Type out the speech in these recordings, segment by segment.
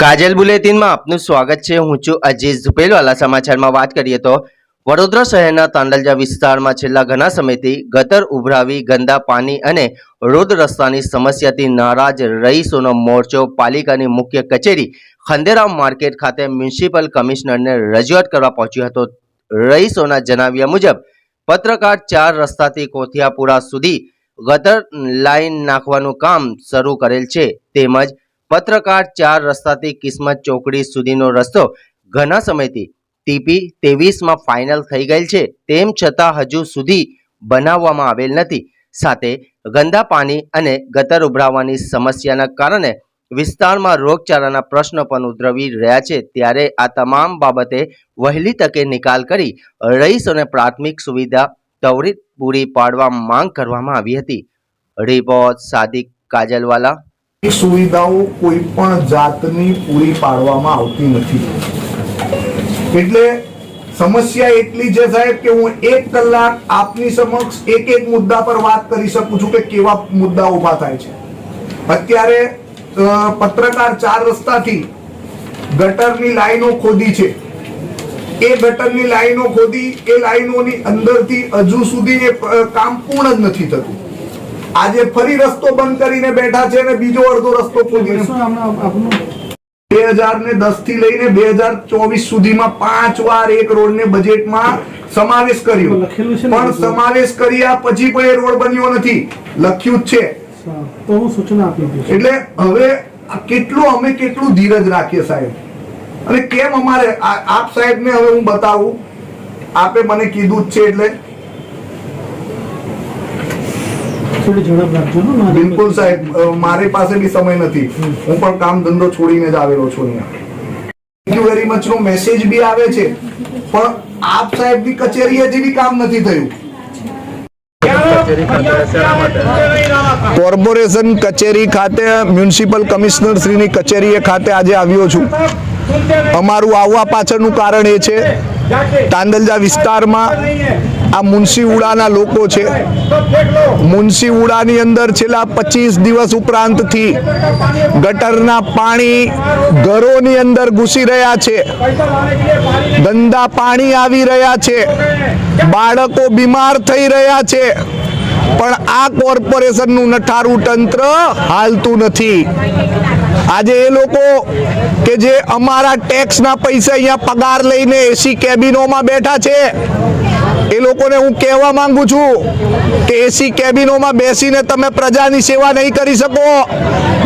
કાજલ બુલેટિનમાં આપનું સ્વાગત છે. હું છું અજીઝ ઝુપેલવાલા સમાચારમાં વાત કરીએ તો વડોદરા શહેરના તાંડલજા વિસ્તારમાં છેલ્લા ઘણા સમયથી ગટર ઉભરાવી, ગંદા પાણી અને રોડ રસ્તાની સમસ્યાથી નારાજ રહીશોનો મોરચો પાલિકાની મુખ્ય કચેરી ખંડેરાવ માર્કેટ ખાતે મ્યુનિસિપલ કમિશનરને રજૂઆત કરવા પહોંચ્યો હતો. રહીશોના જણાવ્યા મુજબ, પત્રકાર ચાર રસ્તાથી કોથિયાપુરા સુધી ગટર લાઈન નાખવાનું કામ શરૂ કરેલ છે. તેમજ પત્રકાર ચાર રસ્તાથી કિસ્મત ચોકડી સુધીનો રસ્તો ઘણા સમયથી ટીપી ત્રેવીસમાં ફાઇનલ થઈ ગયેલ છે. તેમ છતાં હજુ સુધી બનાવવામાં આવેલ નથી. સાથે ગંદા પાણી અને ગટર ઉભરાવાની સમસ્યાના કારણે વિસ્તારમાં રોગચાળાના પ્રશ્નો પણ ઉદ્રવી રહ્યા છે. ત્યારે આ તમામ બાબતે વહેલી તકે નિકાલ કરી રહીશોને પ્રાથમિક સુવિધા ત્વરિત પૂરી પાડવા માંગ કરવામાં આવી હતી. રિપોર્ટ સાદિક કાજલવાલા સુવિધાઓ કોઈ પણ જાતની પૂરી પાડવામાં આવતી નથી. એટલે સમસ્યા એટલી છે સાહેબ કે હું એક કલાક આપની સમક્ષ એક એક મુદ્દા પર વાત કરી શકું છું કે કેવા મુદ્દા ઊભા થાય છે. અત્યારે પત્રકાર ચાર રસ્તાથી ગટરની લાઈનો ખોદી છે. એ ગટરની લાઈનો ખોદી, એ લાઈનોની અંદરથી હજુ સુધી એ કામ પૂર્ણ જ નથી થતું. આજે ફરી રસ્તો બંધ કરીને બેઠા છે અને બીજો અડધો રસ્તો ખોલી શું બે હજાર ને દસથી લઈને બે હજાર ચોવીસ સુધીમાં પાંચ વાર એક રોડ ને બજેટમાં સમાવેશ કર્યો. પણ સમાવેશ કર્યા પછી પણ એ રોડ બન્યો નથી. લખ્યું જ છે. તો હું સૂચના આપી એટલે હવે આ કેટલું અમે કેટલું ધીરજ રાખીએ સાહેબ? અને કેમ અમારે આપ આપ સાહેબને હવે હું બતાવું? આપે મને કીધું જ છે એટલે થોડી ઝડપ રાખજો હો, મારી બિલકુલ સાહેબ મારી પાસે બી સમય નથી. હું પણ કામ ધંધો છોડીને જ આવેલો છું અહીંયા. થેન્ક યુ વેરી મચ નો મેસેજ બી આવે છે. પણ આપ સાહેબની કચેરી હજી બી કામ નથી થયું. કોર્પોરેશન કચેરી ખાતે મ્યુનિસિપલ કમિશનર શ્રીની કચેરીએ ખાતે આજે આવ્યો છું. અમારું આવવા પાછળનું કારણ એ છે તાંદલજા વિસ્તારમાં આ મુનશીઉડાના લોકો છે. મુનશીઉડાની અંદર છેલ્લા પચીસ દિવસ ઉપરાંતથી ગટરના પાણી ઘરોની અંદર ઘૂસી રહ્યા છે. ગંદા પાણી આવી રહ્યા છે. બાળકો બીમાર થઈ રહ્યા છે. પણ આ કોર્પોરેશનનું નઠારું તંત્ર હાલતું નથી. આજે એ લોકો કે જે અમારા ટેક્સના પૈસા અહીંયા પગાર લઈને એસી કેબિનોમાં બેઠા છે એ લોકોને હું કહેવા માંગુ છું કે એસી કેબિનોમાં બેસીને તમે પ્રજાની સેવા નહીં કરી શકો.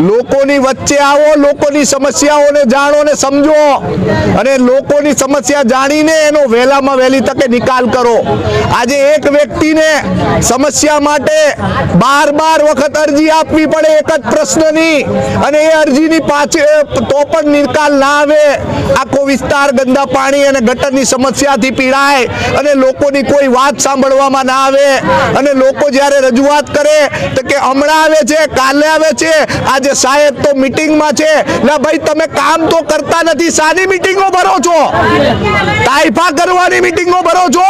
લોકોની વચ્ચે આવો, લોકોની સમસ્યાઓને જાણો ને સમજો અને લોકોની સમસ્યા જાણીને એનો વહેલામાં વહેલી તકે નિકાલ કરો. આજે એક વ્યક્તિને સમસ્યા માટે બાર બાર વખત અરજી આપવી પડે એક જ પ્રશ્નની અને એ અરજીની પાછળ તો પણ નિકાલ ના આવે. આખો વિસ્તાર ગંદા પાણી અને ગટરની સમસ્યાથી પીડાય અને લોકોની કોઈ વાત સાંભળવામાં ના આવે. અને લોકો જ્યારે રજૂઆત કરે, તો કે હમણાં આવે છે, કાલે આવે છે, આજે સાહેબ તો મીટિંગમાં છે. ના ભાઈ, તમે કામ તો કરતા નથી સાની મીટિંગો ભરો છો? તાઇફા કરવાની મીટિંગો ભરો છો?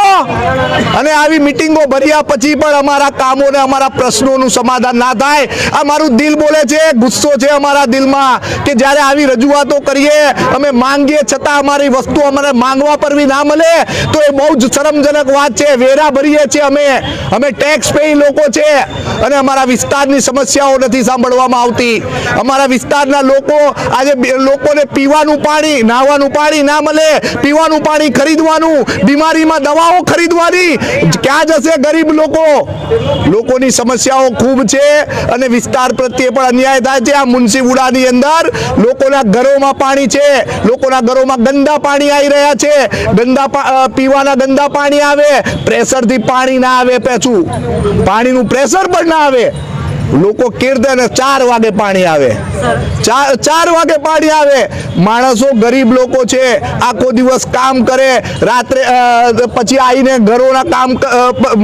અને આવી મીટિંગો ભર્યા પછી પણ અમારા કામો ને અમારા પ્રશ્નોનું સમાધાન ના થાય. આ મારું દિલ બોલે છે, ગુસ્સો છે અમારા દિલમાં, કે જ્યારે આવી રજૂઆતો કરીએ, અમે માંગીએ છતાં અમારી વસ્તુ અમારે માંગવા પર બી ના મળે, તો એ બહુ જ શરમજનક વાત છે, વેરા ભરીએ છીએ અમે. અમે ટેક્સ પેઈ લોકો છે અને અમારા વિસ્તારની સમસ્યાઓ નથી સાંભળવામાં આવતી. અમારા વિસ્તારના લોકો આજે લોકોને પીવાનું પાણી, નાહવાનું પાણી ના મળે. પીવાનું પાણી ખરીદવાનું, બીમારીમાં દવાઓ ખરીદવાની. ક્યાં જશે ગરીબ લોકો? લોકોની સમસ્યાઓ ખૂબ છે અને વિસ્તાર પ્રત્યે પણ અન્યાય થાય છે. આ મુનસીપુડાની અંદર લોકોના ઘરોમાં પાણી છે. લોકોના ઘરોમાં ગંદા પાણી આવી રહ્યા છે. ગંદા પીવાના ગંદા પાણી આવે પ્રેશરથી પાણી ના આવે પેછું. પાણીનું પ્રેશર પણ ના આવે. લોકો કીર્તે ને ચાર વાગે પાણી આવે. ચાર ચાર વાગે પાણી આવે. માણસો ગરીબ લોકો છે. આખો દિવસ કામ કરે. રાત્રે પછી આવીને ઘરોના કામ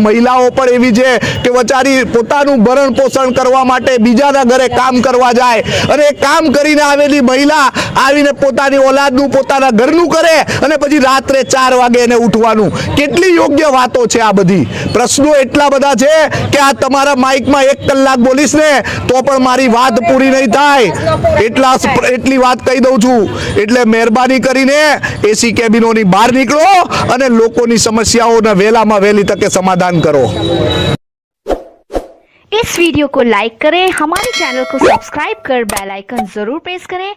મહિલાઓ પણ એવી છે કે વચારી પોતાનું ભરણ પોષણ કરવા માટે બીજાના ઘરે કામ કરવા જાય. અને એ કામ કરીને આવેલી મહિલા આવીને પોતાની ઓલાદનું પોતાના ઘરનું કરે અને પછી રાત્રે ચાર વાગે એને ઉઠવાનું. કેટલી યોગ્ય વાતો છે આ બધી. પ્રશ્નો એટલા બધા છે કે આ તમારા માઇકમાં એક કલાક બોલીશ ને તો પણ મારી વાત પૂરી નહીં થાય એટલા એટલી વાત કહી દઉં છું એટલે મહેરબાની કરીને એસી કેબિનોની બહાર નીકળો અને લોકોની સમસ્યાઓને વહેલામાં વહેલી તકે સમાધાન કરો इस वीडियो को लाइक करें हमारे चैनल को सब्सक्राइब कर बेल आइकन जरूर प्रेस करें